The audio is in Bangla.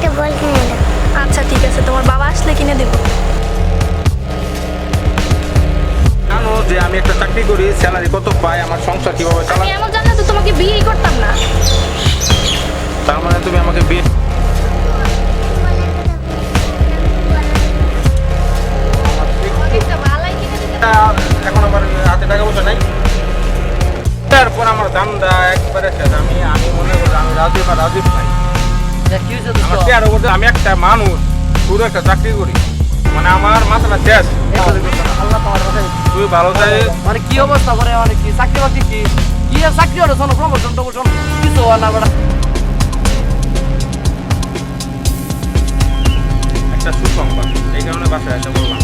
একটা বল। কিনে আচ্ছা ঠিক আছে তোমার বাবা আসলে কিনে দেবো। জানো যে আমি একটা চাকরি করি স্যালারি কত পাই আমার সংসার কীভাবে আমি এমন জানলে তো তোমাকে বিয়েই করতাম না। তার মানে তুমি আমাকে বিয়ে এখন আমার হাতে টাকা পয়সা নাই। তারপর আমার দামটা একবারে শেষ। আমি আমি মনে করি আমি রাজীব আর রাজীব ভাই আমি একটা মানুষ একটা চাকরি করি। মানে আমার মাথাটা শেষ। তুই ভালো চাই। মানে কি অবস্থা? করে মানে কি? চাকরি বাকরি কি? কি চাকরি হলো? শোনো প্রমোশন টমোশন কিছু হয় না বেড়া একটা সুসংবাদ এই কারণে বাসায় এসে বললাম।